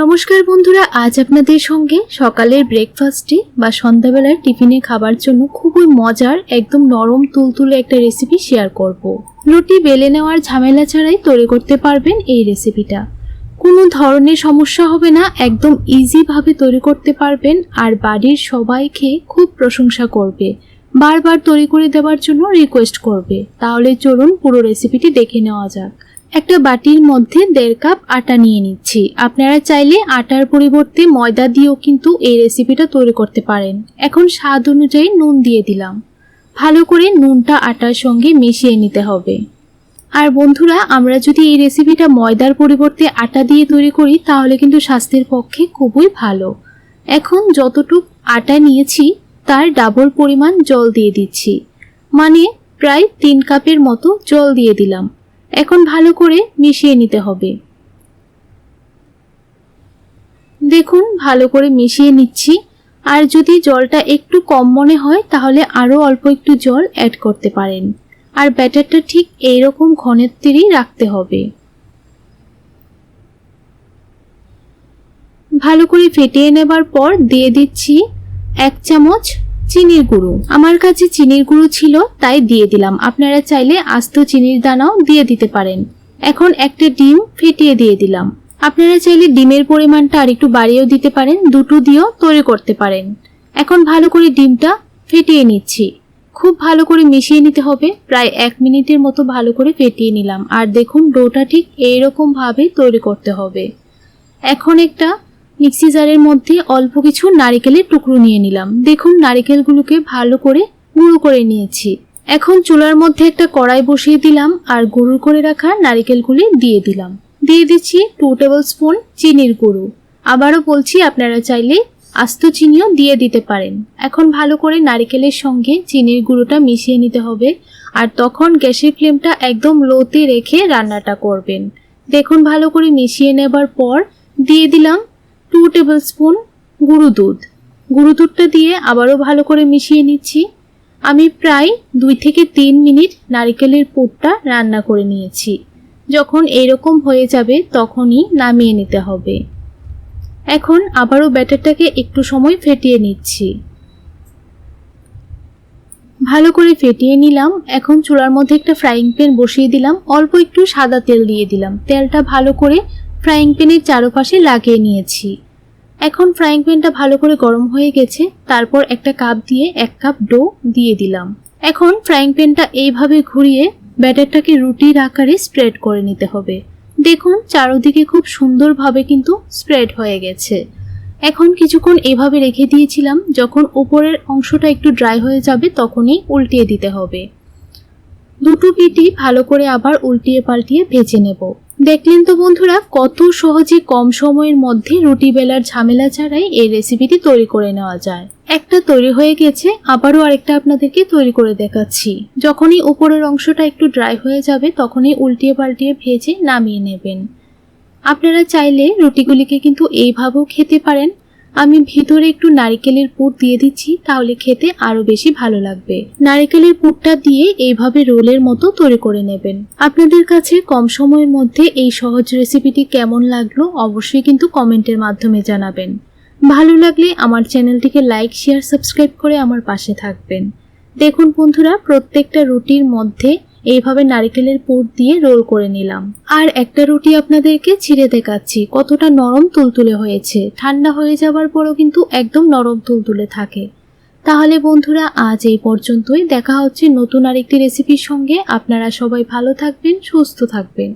নমস্কার বন্ধুরা, আজ আপনাদের সঙ্গে সকালের ব্রেকফাস্টে বা সন্ধ্যাবেলার টিফিনে খাবার জন্য খুবই মজার, একদম নরম, তুলতুলে একটা রেসিপি শেয়ার করব। রুটি বেলে নেওয়ার ঝামেলা ছাড়াই তৈরি করতে পারবেন এই রেসিপিটা কোনো ধরনের সমস্যা হবে না, একদম ইজিভাবে তৈরি করতে পারবেন আর বাড়ির সবাই খেয়ে খুব প্রশংসা করবে। বারবার তৈরি করে দেওয়ার জন্য রিকোয়েস্ট করবে। তাহলে চলুন পুরো রেসিপিটি দেখে নেওয়া যাক। একটা বাটির মধ্যে দেড় কাপ আটা নিয়ে নিচ্ছি। আপনারা চাইলে আটার পরিবর্তে ময়দা দিয়েও কিন্তু এই রেসিপিটা তৈরি করতে পারেন। এখন স্বাদ অনুযায়ী নুন দিয়ে দিলাম। ভালো করে নুনটা আটার সঙ্গে মিশিয়ে নিতে হবে। আর বন্ধুরা, আমরা যদি এই রেসিপিটা ময়দার পরিবর্তে আটা দিয়ে তৈরি করি, তাহলে কিন্তু স্বাস্থ্যের পক্ষে খুবই ভালো। এখন যতটুক আটা নিয়েছি, তার ডাবল পরিমাণ জল দিয়ে দিচ্ছি। মানে প্রায় তিন কাপের মতো জল দিয়ে দিলাম। এখন ভালো করে মিশিয়ে নিতে হবে। দেখুন, ভালো করে মিশিয়ে নিচ্ছি। আর যদি জলটা একটু কম মনে হয়, তাহলে আরও অল্প একটু জল অ্যাড করতে পারেন। আর ব্যাটারটা ঠিক এইরকম ঘনত্বেরই রাখতে হবে। ভালো করে ফেটিয়ে নেবার পর দিয়ে দিচ্ছি এক চামচ চিনির গুঁড়ো। আমার কাছে চিনির গুঁড়ো ছিল, তাই দিয়ে দিলাম। আপনারা চাইলে আস্ত চিনির দানাও দিয়ে দিতে পারেন। এখন একটা ডিম ফেটিয়ে দিয়ে দিলাম। আপনারা চাইলে ডিমের পরিমাণটা আর একটু বাড়িয়েও দিতে পারেন, দুটো দিয়েও তৈরি করতে পারেন। এখন ভালো করে ডিমটা ফেটিয়ে নিচ্ছি। খুব ভালো করে মিশিয়ে নিতে হবে। প্রায় এক মিনিটের মতো ভালো করে ফেটিয়ে নিলাম। আর দেখুন, ডোটা ঠিক এইরকম ভাবে তৈরি করতে হবে। এখন একটা মিক্সি জারের মধ্যে অল্প কিছু নারিকেলের টুকরো নিয়ে নিলাম। দেখুন, নারিকেলগুলোকে ভালো করে গুঁড়ো করে নিয়েছি। এখন চুলার মধ্যে একটা কড়াই বসিয়ে দিলাম আর গুঁড়ো করে রাখা নারিকেলগুলি দিয়ে দিলাম। দিয়ে দিচ্ছি টু টেবিল স্পুন চিনির গুঁড়ো। আবারও বলছি, আপনারা চাইলে আস্ত চিনিও দিয়ে দিতে পারেন। এখন ভালো করে নারিকেলের সঙ্গে চিনির গুঁড়োটা মিশিয়ে নিতে হবে আর তখন গ্যাসের ফ্লেমটা একদম লোতে রেখে রান্নাটা করবেন। দেখুন, ভালো করে মিশিয়ে নেবার পর দিয়ে দিলাম টু টেবিল স্পুন গুঁড়ো দুধ। গুঁড়ো দুধটা দিয়ে আবারও ভালো করে মিশিয়ে নিচ্ছি। আমি প্রায় দুই থেকে তিন মিনিট নারিকেলের পুরটা রান্না করে নিয়েছি। যখন এরকম হয়ে যাবে তখনই নামিয়ে নিতে হবে। এখন আবারও ব্যাটারটাকে একটু সময় ফেটিয়ে নিচ্ছি। ভালো করে ফেটিয়ে নিলাম। এখন চুলার মধ্যে একটা ফ্রাইং প্যান বসিয়ে দিলাম। অল্প একটু সাদা তেল দিয়ে দিলাম। তেলটা ভালো করে ফ্রাইং প্যানের চারপাশে লাগিয়ে নিয়েছি। এখন ফ্রাইং প্যানটা ভালো করে গরম হয়ে গেছে, তারপর একটা কাপ দিয়ে এক কাপ ডো দিয়ে দিলাম। এখন ফ্রাইং প্যানটা এইভাবে ঘুরিয়ে ব্যাটারটাকে রুটির আকারে স্প্রেড করে নিতে হবে। দেখুন, চারোদিকে খুব সুন্দরভাবে কিন্তু স্প্রেড হয়ে গেছে। এখন কিছুক্ষণ এভাবে রেখে দিয়েছিলাম, যখন উপরের অংশটা একটু ড্রাই হয়ে যাবে তখনই উল্টিয়ে দিতে হবে। দুটো পিঠই ভালো করে আবার উল্টিয়ে পাল্টিয়ে ভেজে নেব। দেখলেন তো বন্ধুরা, কত সহজে কম সময়ের মধ্যে রুটি বেলার ঝামেলা ছাড়াই এই রেসিপিটি তৈরি করে নেওয়া যায়। একটা তৈরি হয়ে গেছে, আবারও আরেকটা আপনাদেরকে তৈরি করে দেখাচ্ছি। যখনই উপরের অংশটা একটু ড্রাই হয়ে যাবে, তখনই উল্টিয়ে পাল্টিয়ে ভেজে নামিয়ে নেবেন। আপনারা চাইলে রুটিগুলিকে কিন্তু এইভাবেও খেতে পারেন। আমি ভিতরে একটু নারিকেলের পুর দিয়ে দিচ্ছি, তাহলে খেতে আরও বেশি ভালো লাগবে। নারিকেলের পুরটা দিয়ে এইভাবে রোলের মতো তৈরি করে নেবেন। আপনাদের কাছে কম সময়ের মধ্যে এই সহজ রেসিপিটি কেমন লাগল অবশ্যই কিন্তু কমেন্টের মাধ্যমে জানাবেন। ভালো লাগলে আমার চ্যানেলটিকে লাইক, শেয়ার, সাবস্ক্রাইব করে আমার পাশে থাকবেন। দেখুন বন্ধুরা, প্রত্যেকটা রুটির মধ্যে এইভাবে নারিকেলের পুর দিয়ে রোল করে নিলাম। আর একটা রুটি আপনাদেরকে ছিঁড়ে দেখাচ্ছি, কতটা নরম তুলতুলে হয়েছে। ঠান্ডা হয়ে যাওয়ার পরও কিন্তু একদম নরম তুলতুলে থাকে। তাহলে বন্ধুরা, আজ এই পর্যন্তই। দেখা হচ্ছে নতুন আরেকটি রেসিপির সঙ্গে। আপনারা সবাই ভালো থাকবেন, সুস্থ থাকবেন।